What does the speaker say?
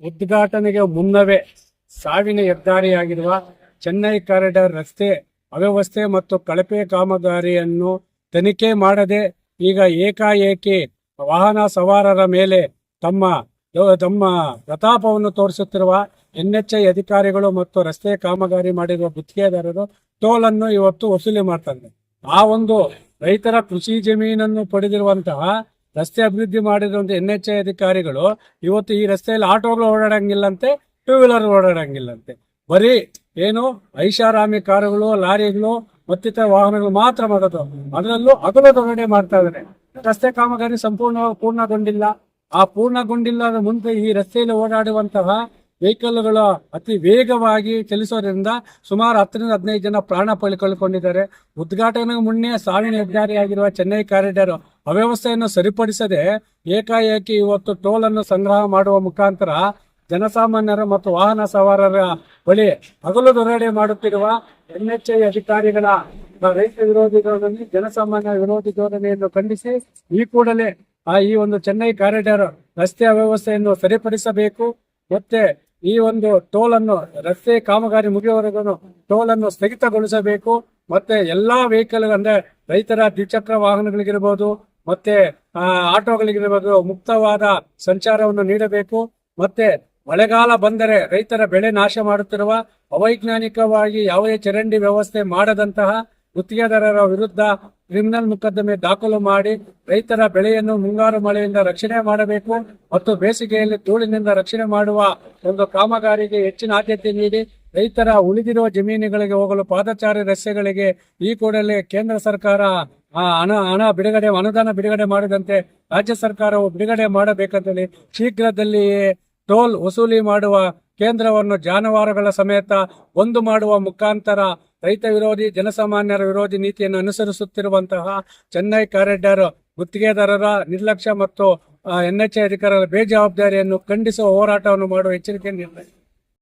ಉದ್ಘಾಟನೆಗೆ ಮುನ್ನವೇ ಸಾವಿನ ಹೆದ್ದಾರಿಯಾಗಿರುವ ಚೆನ್ನೈ ಕಾರಿಡಾರ್ ರಸ್ತೆ ಅವ್ಯವಸ್ಥೆ ಮತ್ತು ಕಳಪೆ ಕಾಮಗಾರಿಯನ್ನು ತನಿಖೆ ಮಾಡದೆ ಈಗ ಏಕಾಏಕಿ ವಾಹನ ಸವಾರರ ಮೇಲೆ ತಮ್ಮ ತಮ್ಮ ಪ್ರತಾಪವನ್ನು ತೋರಿಸುತ್ತಿರುವ ಎನ್ಎಚ್ಐ ಅಧಿಕಾರಿಗಳು ಮತ್ತು ರಸ್ತೆ ಕಾಮಗಾರಿ ಮಾಡಿರುವ ಗುತ್ತಿಗೆದಾರರು ಟೋಲನ್ನು ಇವತ್ತು ವಸೂಲಿ ಮಾಡ್ತಾರೆ. ಆ ಒಂದು ರೈತರ ಕೃಷಿ ಜಮೀನನ್ನು ಪಡೆದಿರುವಂತಹ ರಸ್ತೆ ಅಭಿವೃದ್ಧಿ ಮಾಡಿರುವಂತಹ ಎನ್ ಎಚ್ ಐ ಅಧಿಕಾರಿಗಳು ಇವತ್ತು ಈ ರಸ್ತೆಯಲ್ಲಿ ಆಟೋಗಳು ಓಡಾಡಂಗಿಲ್ಲಂತೆ ಟೂ ವೀಲರ್ ಓಡಾಡಂಗಿಲ್ಲಂತೆ. ಬರೀ ಏನು ಐಷಾರಾಮಿ ಕಾರುಗಳು, ಲಾರಿಗಳು, ಮತ್ತಿತರ ವಾಹನಗಳು ಮಾತ್ರ ಮಾಡೋದು ಅದರಲ್ಲೂ ದೊಡ್ಡ ಮಾಡ್ತಾ ಇದ್ದಾರೆ ರಸ್ತೆ ಕಾಮಗಾರಿ ಸಂಪೂರ್ಣವಾಗಿ ಪೂರ್ಣಗೊಂಡಿಲ್ಲ. ಆ ಪೂರ್ಣಗೊಂಡಿಲ್ಲದ ಮುಂದೆ ಈ ರಸ್ತೆಯಲ್ಲಿ ಓಡಾಡುವಂತಹ ವೆಹಿಕಲ್ಗಳು ಅತಿ ವೇಗವಾಗಿ ಚಲಿಸೋದ್ರಿಂದ ಸುಮಾರು ಹತ್ತರಿಂದ ಹದಿನೈದು ಜನ ಪ್ರಾಣ ಪಳಿ ಕಳ್ಕೊಂಡಿದ್ದಾರೆ ಉದ್ಘಾಟನೆಗೆ ಮುನ್ನೆ ಸಾವಿನ ಹೆದ್ದಾರಿಯಾಗಿರುವ ಚೆನ್ನೈ ಕಾರಿಡಾರ್ ಅವ್ಯವಸ್ಥೆಯನ್ನು ಸರಿಪಡಿಸದೆ ಏಕಾಏಕಿ ಇವತ್ತು ಟೋಲ್ ಅನ್ನು ಸಂಗ್ರಹ ಮಾಡುವ ಮುಖಾಂತರ ಜನಸಾಮಾನ್ಯರ ಮತ್ತು ವಾಹನ ಸವಾರರ ಬಳಿ ಹಗಲು ದೊರಡೆ ಮಾಡುತ್ತಿರುವ ಎನ್ಎಚ್ಐ ಅಧಿಕಾರಿಗಳ ರೈತ ವಿರೋಧಿ ಧೋರಣೆ ಜನಸಾಮಾನ್ಯ ವಿರೋಧಿ ಧೋರಣೆಯನ್ನು ಖಂಡಿಸಿ ಈ ಕೂಡಲೇ ಆ ಈ ಒಂದು ಚೆನ್ನೈ ಕಾರಿಡಾರ್ ರಸ್ತೆ ಅವ್ಯವಸ್ಥೆಯನ್ನು ಸರಿಪಡಿಸಬೇಕು. ಮತ್ತೆ ಈ ಒಂದು ಟೋಲ್ ಅನ್ನು ರಸ್ತೆ ಕಾಮಗಾರಿ ಮುಗಿಯುವವರೆಗೂ ಟೋಲ್ ಅನ್ನು ಸ್ಥಗಿತಗೊಳಿಸಬೇಕು. ಮತ್ತೆ ಎಲ್ಲಾ ವೆಹಿಕಲ್ ಅಂದ್ರೆ ರೈತರ ದ್ವಿಚಕ್ರ ವಾಹನಗಳಿಗಿರ್ಬೋದು ಮತ್ತೆ ಆಟೋಗಳಿಗೆ ಮುಕ್ತವಾದ ಸಂಚಾರವನ್ನು ನೀಡಬೇಕು. ಮತ್ತೆ, ಮಳೆಗಾಲ ಬಂದರೆ ರೈತರ ಬೆಳೆ ನಾಶ ಮಾಡುತ್ತಿರುವ ಅವೈಜ್ಞಾನಿಕವಾಗಿ ಯಾವುದೇ ಚರಂಡಿ ವ್ಯವಸ್ಥೆ ಮಾಡದಂತಹ ಗುತ್ತಿಗೆದಾರರ ವಿರುದ್ಧ ಕ್ರಿಮಿನಲ್ ಮೊಕದ್ದಮೆ ದಾಖಲು ಮಾಡಿ ರೈತರ ಬೆಳೆಯನ್ನು ಮುಂಗಾರು ಮಳೆಯಿಂದ ರಕ್ಷಣೆ ಮಾಡಬೇಕು ಮತ್ತು ಬೇಸಿಗೆಯಲ್ಲಿ ಧೂಳಿನಿಂದ ರಕ್ಷಣೆ ಮಾಡುವ ಒಂದು ಕಾಮಗಾರಿಗೆ ಹೆಚ್ಚಿನ ಆದ್ಯತೆ ನೀಡಿ ರೈತರ ಉಳಿದಿರುವ ಜಮೀನುಗಳಿಗೆ ಹೋಗಲು ಪಾದಚಾರಿ ರಸ್ತೆಗಳಿಗೆ ಈ ಕೂಡಲೇ ಕೇಂದ್ರ ಸರ್ಕಾರ ಆ, ಹಣ ಹಣ ಬಿಡುಗಡೆ ಅನುದಾನ ಬಿಡುಗಡೆ ಮಾಡದಂತೆ ರಾಜ್ಯ ಸರ್ಕಾರವು ಬಿಡುಗಡೆ ಮಾಡಬೇಕಂತೇಳಿ ಶೀಘ್ರದಲ್ಲಿಯೇ ಟೋಲ್ ವಸೂಲಿ ಮಾಡುವ ಕೇಂದ್ರವನ್ನು ಜಾನುವಾರುಗಳ ಸಮೇತ ಒಂದು ಮಾಡುವ ಮುಖಾಂತರ ರೈತ ವಿರೋಧಿ ಜನಸಾಮಾನ್ಯರ ವಿರೋಧಿ ನೀತಿಯನ್ನು ಅನುಸರಿಸುತ್ತಿರುವಂತಹ ಚೆನ್ನೈ ಕಾರಿಡಾರ್ ಗುತ್ತಿಗೆದಾರರ ನಿರ್ಲಕ್ಷ್ಯ ಮತ್ತು ಎನ್ಎಚ್ಎ ಅಧಿಕಾರಿಗಳ ಬೇಜವಾಬ್ದಾರಿಯನ್ನು ಖಂಡಿಸುವ ಹೋರಾಟವನ್ನು ಮಾಡುವ ಎಚ್ಚರಿಕೆ ನೀಡಿದೆ